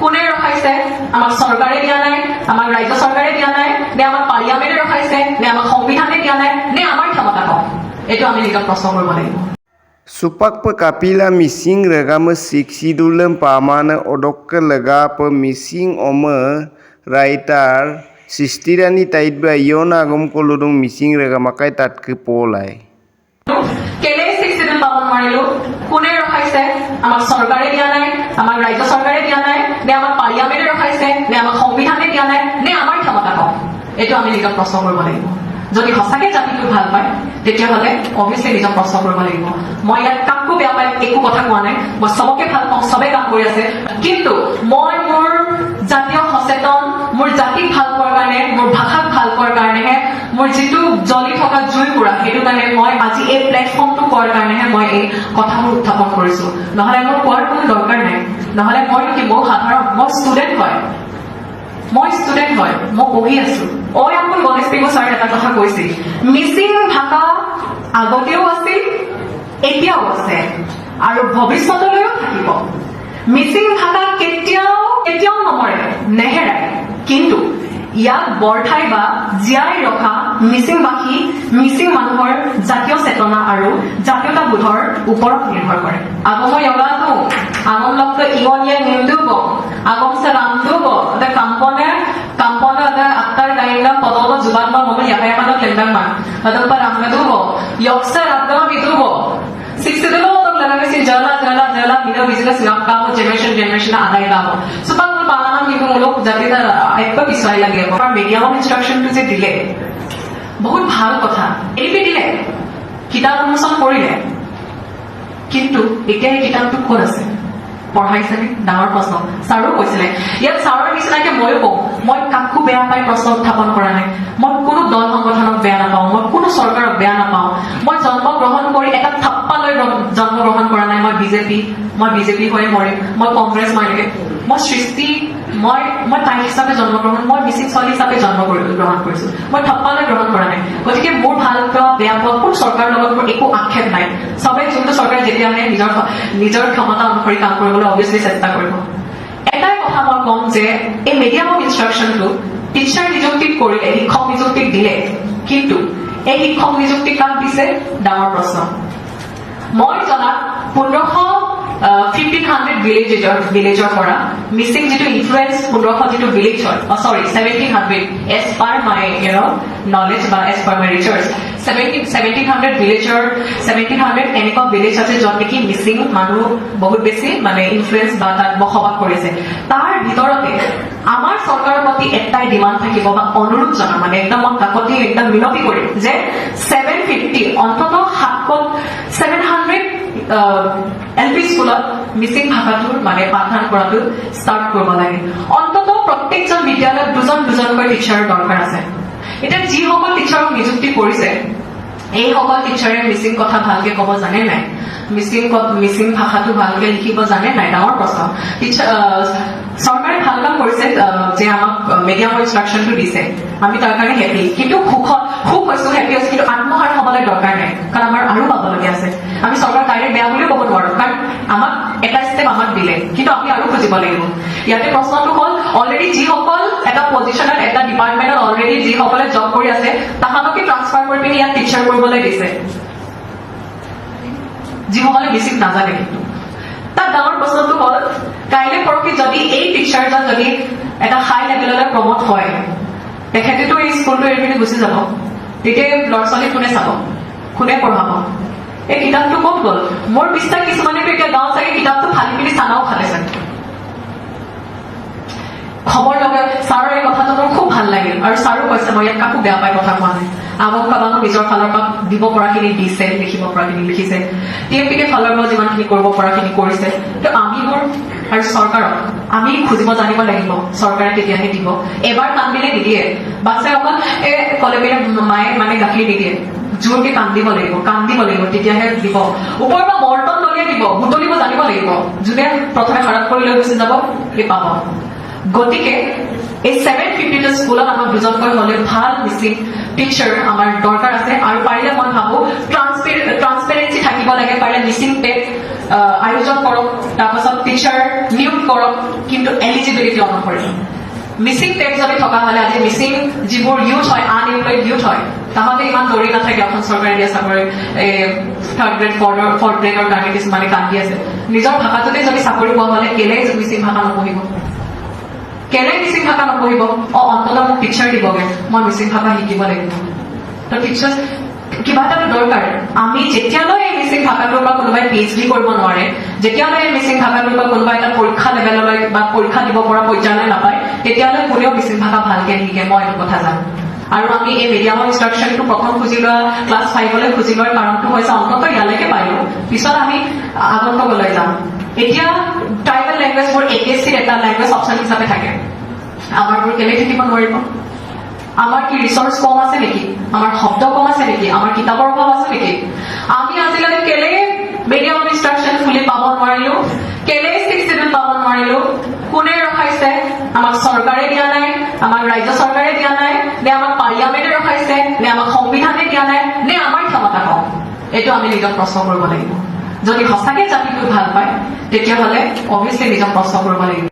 কোনে ৰখাইছে? আমাক চৰকাৰে দিয়া নাই আমাক ৰাজ্য চৰকাৰে দিয়া নাই নে আমাক পাৰ্লিয়ামেণ্টে ৰখাইছে নে আমাক সংবিধানে দিয়া নাই নে আমাৰ ক্ষমতা কম? এইটো আমি নিজক প্ৰশ্ন কৰিব লাগিব। Supak pekapila missing regama siksi dulem pamana odok ke lega pe missing ome writer sistirani taidba iona agom kolodong missing regama kai tat ke polai. কেলে ছিক্সটি পাব নোৱাৰিলো? কোনে ৰখাইছে? আমাক চৰকাৰে দিয়া নাই আমাক ৰাজ্য চৰকাৰে দিয়া নাই নে আমাক পাৰ্লিয়ামেণ্টে ৰখাইছে নে আমাক সংবিধানে দিয়া নাই, নে আমাৰ ক্ষমতা কম। এইটো আমি নিজক প্ৰশ্ন কৰিব লাগিব। যদি সঁচাকে জাতিটো ভালো পায়, তেতিয়াহ'লে অভিয়াছলি নিজক প্ৰশ্ন কৰিব লাগিব। মই ইয়াত কাকো বেয়া পাই একো কথা কোৱা নাই। মই চবকে ভালো পাওঁ, চবে কাম কৰি আছে। কিন্তু মই মোৰ জাতীয় সচেতন, মোৰ জাতিক ভালো পোৱাৰ কাৰণে, মোৰ ভাষাক ভালো পোৱাৰ কাৰণেহে মোৰ যিটো জ্বলি থকা জুই সেইটো কাৰণে মই আজি এই প্লেটফৰ্মটো পোৱাৰ কাৰণেহে মই এই কথাবোৰ উত্থাপন কৰিছো। নহলে মোৰ কোৱাৰ কোনো দৰকাৰ নাই। নহলে মই কি মোৰ সাধাৰণ, মই ষ্টুডেণ্ট হয়। মই ষ্টুডেণ্ট হয়, মই পঢ়ি আছো। অ অকল গণেশ পেগু ছাৰে এটা কথা কৈছিল, মিচিং ভাষা আগতেও আছিল, এতিয়াও আছে আৰু ভৱিষ্যতলৈও থাকিব। মিচিং ভাষা কেতিয়াও কেতিয়াও নমৰে, নেহেৰাই। কিন্তু ইয়াক বৰ্তাই বা জীয়াই ৰখা মিচিংবাসী মিচিং মানুহৰ জাতীয় চেতনা আৰু জাতীয়তাবোধৰ ওপৰত নিৰ্ভৰ কৰে আগম য়গাটো আগম লগটো ইয়নিয়ে নিন্দুব আগম সে ৰামদুব ada kampone kampone ada aktar kainda pododo jubatma momen yakayamana lembangma ada pa ramgadubo yoksa rabdama bitubo Sixty-two untuk lalaki si jala jala jala bila bisa sinap kamu generation generation আদায় কাম so তাক মই পালানাম কিন্তু মূলক যাতে তাৰ একবাৰ পিছুৱাই লাগে। কাৰণ মিডিয়ামক ইনষ্ট্ৰাকশ্যনটো যে দিলে। বহুত ভাল কথা। এইবি দিলে কিতাপ উন্মোচন কৰিলে। কিন্তু এতিয়া এই কিতাপটো ক'ত আছে? পঢ়াইছেনে ডাঙৰ প্ৰশ্ন। ছাৰো কৈছিলে। ইয়াত ছাৰৰ নিচিনাকে ময়ো কওঁ মই কাকো বেয়া পাই প্ৰশ্ন উত্থাপন কৰা নাই। মই কোনো দল সংগঠনক বেয়া নাপাওঁ। মই কোনো চৰকাৰক বেয়া নাপাওঁ। মই জন্মগ্ৰহণ কৰি এটা থাপ্পা লৈ জন্মগ্ৰহণ কৰা নাই। মই বিজেপি মই বিজেপি হৈ মৰিম। মই কংগ্ৰেছ এনেকে মই সৃষ্টি মই মই তাই হিচাপে জন্মগ্ৰহণ মই মিচিং ছোৱালী হিচাপে জন্ম গ্ৰহণ কৰিছো। মই থপ্পালৈ গ্ৰহণ কৰা নাই। গতিকে মোৰ ভালো পোৱা, বেয়া পোৱা কোনো চৰকাৰৰ লগত মোৰ একো আক্ষেপ নাই। চবে যোনটো চৰকাৰে যেতিয়া আহে নিজৰ নিজৰ ক্ষমতা অনুসৰি কাম কৰিবলৈ অভিয়াছলি চেষ্টা কৰিব। এটাই কথা মই ক'ম যে, এই মিডিয়াম অফ ইনষ্ট্ৰাকশ্যনটো টিচাৰ নিযুক্তিত কৰিলে, শিক্ষক নিযুক্তিক দিলে, কিন্তু এই শিক্ষক নিযুক্তি কাক দিছে? ডাঙৰ প্ৰশ্ন। মই জনাত পোন্ধৰশ ফিফটিন হাণ্ড্ৰেড ভিলেজৰ ভিলেজৰ পৰা মিচিং যিটো ইনফ্লুৱেঞ্চ পোন্ধৰশ যিটো ভিলেজ হয় চৰি seventeen hundred age per my knowledge বা as per my research seventeen seventeen hundred ভিলেজৰ seventeen hundred এনেকুৱা ভিলেজ আছে য'ত নেকি মিচিং মানুহ বহুত বেছি মানে ইনফ্লুৱেঞ্চ বা তাত বসবাস কৰিছে। তাৰ ভিতৰতে আমাৰ চৰকাৰৰ প্ৰতি এটাই ডিমাণ্ড থাকিব বা অনুৰোধ জনা মানে একদম মই কাকতি, একদম মিনতি কৰিম যে ছেভেন ফিফটি অন্ততঃ সাতশ ছেভেন হাণ্ড্ৰেড এল স্কুলত মিচিং ভাষাটোৰ মানে পাঠদান কৰাটো ষ্টাৰ্ট কৰিব লাগে। অন্ততঃ প্ৰত্যেকজন বিদ্যালয়ত দুজন, দুজনকৈ টিচাৰৰ দৰকাৰ আছে। এতিয়া যিসকল টিচাৰক নিযুক্তি কৰিছে, এইসকল টিচাৰে মিচিং কথা ভালকে ক'ব জানে নাই? মিচিং মিচিং ভাষাটো ভালকে লিখিব জানে নাই? ডাঙৰ প্ৰশ্ন। টিচাৰ চৰকাৰে ভালো কাম কৰিছে যে আমাক মিডিয়ামৰ ইনষ্ট্ৰাকশ্যনটো দিছে, আমি তাৰ কাৰণে হেপী কিন্তু সুখত সুখ হৈছো হেপী হৈছো, কিন্তু আত্মসাৰ হবলৈ দৰকাৰ নাই, কাৰণ আমাৰ আৰু পাবলগীয়া আছে। আমি চৰকাৰ ডাইৰেক্ট বেয়া বুলিও ক'ব নোৱাৰো, কাৰণ আমাক এটা ষ্টেপ আমাক দিলে, কিন্তু আমি আৰু খুজিব লাগিব। ইয়াতে প্ৰশ্নটো হ'ল অলৰেডি যিসকল এটা পজিশ্যনত এটা ডিপাৰ্টমেণ্টত অলৰেডি যিসকলে জব কৰি আছে, তাহাঁতকে ট্ৰান্সফাৰ কৰি পিনি ইয়াত টিচাৰ কৰিবলৈ দিছে? যিসকলে বেছিক নাজানে কিন্তু। তাত ডাঙৰ প্ৰশ্নটো হ'ল কাইলৈ পৰহি যদি এই টিচাৰজন যদি এটা হাই লেভেললৈ প্ৰমোট হয় তেখেতেতো এই স্কুলটো এৰি পিনি গুচি যাব। তেতিয়া এই ল'ৰা ছোৱালী কোনে চাব? কোনে পঢ়াব? এই কিতাপটো ক'ত গ'ল? মোৰ বিশ্বাস কিছুমানেতো এতিয়া গাঁৱত চাগে কিতাপটো ফালি পিনি চানাও খালে চাগে। খবৰ লগা ছাৰৰ এই কথাটো মোৰ খুব ভাল লাগিল। আৰু ছাৰো কৈছে মই ইয়াত কাকো বেয়া পাই কথা কোৱা নাই। আমাক কাবাক নিজৰ ফালৰ পৰা দিব পৰাখিনি দিছে, লিখিব পৰাখিনি লিখিছে। টি এম পিকে ফালৰ পৰা যিমানখিনি কৰিব পৰাখিনি কৰিছে। কিন্তু আমিবোৰ আৰু চৰকাৰক, আমি খুজিব জানিব লাগিব, চৰকাৰে তেতিয়াহে দিব। এবাৰ কান্দিলে নিদিয়ে। বাচ্ছাই অকল এ, কলে পিনে মায়ে মানে গাখীৰ নিদিয়ে। জোৰকে কান্দিব লাগিব কান্দিব লাগিব, তেতিয়াহে দিব। ওপৰৰ পৰা বৰ্তন দলিয়াই দিব, বুটলিব জানিব লাগিব। যোনে প্ৰথমে হাৰত কৰি লৈ গুচি যাব সেই পাব। গতিকে এই ছেভেন ফিফটিটা স্কুলত আমাক দুজনকৈ হ'লে ভালো মিচিং টিচাৰ আমাৰ দৰকাৰ আছে। আৰু পাৰিলে মই ভাবো ট্ৰান্সপেৰেঞ্চি থাকিব লাগে পাৰিলে মিচিং টেট আয়োজন কৰক, তাৰপাছত টিচাৰ নিয়োগ কৰক, কিন্তু এলিজিবিলিটি অনুসৰি মিচিং টেট যদি থকা হ'লে, আজি মিচিং যিবোৰ ইউথ হয় আনএমপ্লয়ড ইউথ হয়, তাহাঁতে ইমান দৌৰি নাথাকে অসম চৰকাৰে দিয়া চাকৰি থাৰ্ড গ্ৰেড ফৰ্ডৰ ফৰ্থ গ্ৰেডৰ কাৰণে কিছুমানে কান্দি আছে। নিজৰ ভাষাটোতে যদি চাকৰি পোৱা হ'লে কেলে মিচিং ভাষা নপঢ়িব। মিচিং ভাষা নপঢ়িব অ, অন্ততঃ মোক টিচাৰ দিবগে। মই মিচিং ভাষা শিকিব লাগিব। তো টিচাৰ কিবা এটাতো দৰকাৰ। আমি যেতিয়ালৈ এই মিচিং ভাষাটোৰ পৰা কোনোবাই পি এইচ ডি কৰিব নোৱাৰে, যেতিয়ালৈ এই মিচিং ভাষাটোৰ পৰা কোনোবা এটা পৰীক্ষা লেভেললৈ বা পৰীক্ষা দিব পৰা পৰ্যায়লৈ নাপায়, তেতিয়ালৈ কোনেও মিচিং ভাষা ভালকে নিশিকে। মই এইটো কথা জানো। আৰু আমি এই মিডিয়ামৰ ইনষ্ট্ৰাকশ্যনটো প্ৰথম খুজি লোৱা ক্লাছ ফাইভলৈ খুজি লোৱাৰ কাৰণটো হৈছে অন্ততঃ ইয়ালৈকে পাৰিলো পিছত আমি আগন্তকলৈ যাম। এতিয়া ট্ৰাইবেল লেংগুৱেজবোৰ এ পি এছ এটা লেংগুৱেজ অপশ্যন হিচাপে থাকে। আমাৰবোৰ কেলে থাকিব নোৱাৰিব? আমাৰ কি ৰিচৰ্চ কম আছে নেকি? আমাৰ শব্দ কম আছে নেকি? আমাৰ কিতাপৰ অভাৱ আছে নেকি? আমি আজিলৈকে কেলে মিডিয়াম ইনষ্ট্ৰাকশ্যন খুলি পাব নোৱাৰিলো? কেলে ছিক্স চিডিউল পাব নোৱাৰিলো? কোনে ৰখাইছে? আমাক চৰকাৰে দিয়া নাই আমাক ৰাজ্য চৰকাৰে দিয়া নাই নে আমাক পাৰ্লিয়ামেণ্টে ৰখাইছে নে আমাক সংবিধানে দিয়া নাই নে আমাৰ ক্ষমতা কম? এইটো আমি নিজক প্ৰশ্ন কৰিব লাগিব। যদি সঁচাকে জাতিটোক ভাল পায় তেতিয়াহ'লে অভিয়াছলি নিজক প্ৰশ্ন কৰিব লাগিব।